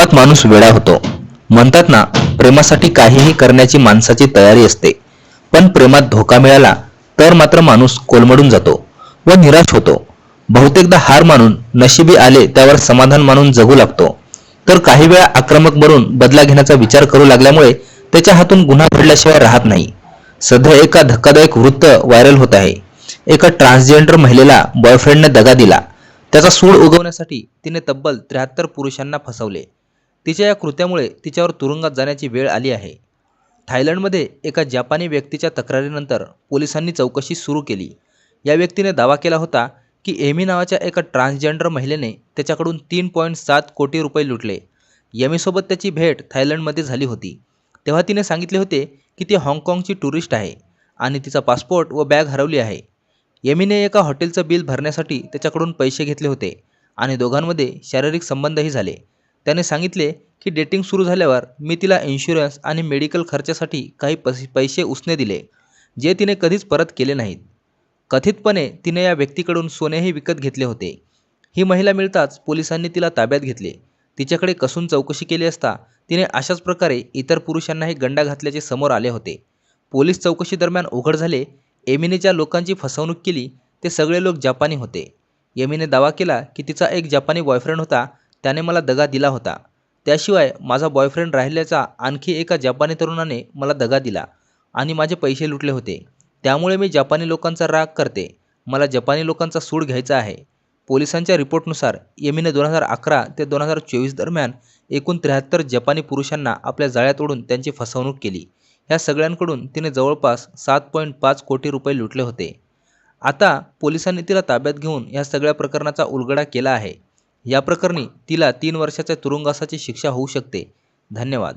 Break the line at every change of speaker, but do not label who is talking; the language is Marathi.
प्रेमात माणूस वेडा होतो. म्हणतात ना प्रेमासाठी काहीही करण्याची माणसाची तयारी असते. पण प्रेमात धोका मिळाला तर मात्र माणूस कोलमडून जातो व निराश होतो. बहुतेकदा हार मानून नशिबी आले त्यावर समाधान मानून जगू लागतो. तर काही वेळा आक्रमक बनून बदला घेण्याचा विचार करू लागल्यामुळे त्याच्या हातून गुन्हा घडल्याशिवाय राहत नाही. सध्या एका धक्कादायक वृत्त व्हायरल होत आहे. एका ट्रान्सजेंडर महिलेला बॉयफ्रेंडने दगा दिला. त्याचा सूड उगवण्यासाठी तिने तब्बल त्र्याहत्तर पुरुषांना फसवले. तिच्या या कृत्यामुळे तिच्यावर तुरुंगात जाण्याची वेळ आली आहे. थायलंडमध्ये एका जपानी व्यक्तीच्या तक्रारीनंतर पोलिसांनी चौकशी सुरू केली. या व्यक्तीने दावा केला होता की एमी नावाच्या एका ट्रान्सजेंडर महिलेने त्याच्याकडून तीन पॉईंट सात कोटी रुपये लुटले. यमीसोबत त्याची भेट थायलंडमध्ये झाली होती. तेव्हा तिने सांगितले होते की ती हाँगकाँगची टुरिस्ट आहे आणि तिचा पासपोर्ट व बॅग हरवली आहे. यमीने एका हॉटेलचं बिल भरण्यासाठी त्याच्याकडून पैसे घेतले होते आणि दोघांमध्ये शारीरिक संबंधही झाले. त्याने सांगितले की डेटिंग सुरू झाल्यावर मी तिला इन्शुरन्स आणि मेडिकल खर्चासाठी काही पस पैसे उसने दिले जे तिने कधीच परत केले नाहीत. कथितपणे तिने या व्यक्तीकडून सोनेही विकत घेतले होते. ही महिला मिळताच पोलिसांनी तिला ताब्यात घेतले. तिच्याकडे कसून चौकशी केली असता तिने अशाच प्रकारे इतर पुरुषांनाही गंडा घातल्याचे समोर आले होते. पोलीस चौकशीदरम्यान उघड झाले. एमिने ज्या लोकांची फसवणूक केली. ते सगळे लोक जपानी होते. यमीने दावा केला की तिचा एक जपानी बॉयफ्रेंड होता. त्याने मला दगा दिला होता. त्याशिवाय माझा बॉयफ्रेंड राहिल्याचा आणखी एका जपानी तरुणाने मला दगा दिला आणि माझे पैसे लुटले होते. त्यामुळे मी जपानी लोकांचा राग करते. मला जपानी लोकांचा सूड घ्यायचा आहे. पोलिसांच्या रिपोर्टनुसार यमीने दोन हजार अकरा ते दोन हजार चोवीस दरम्यान एकूण त्र्याहत्तर जपानी पुरुषांना आपल्या जाळ्यात ओढून त्यांची फसवणूक केली. ह्या सगळ्यांकडून तिने जवळपास सात पॉईंट पाच कोटी रुपये लुटले होते. आता पोलिसांनी तिला ताब्यात घेऊन या सगळ्या प्रकरणाचा उलगडा केला आहे. या प्रकरणी तिला तीन वर्षाच्या तुरुंगवासाची शिक्षा होऊ शकते. धन्यवाद.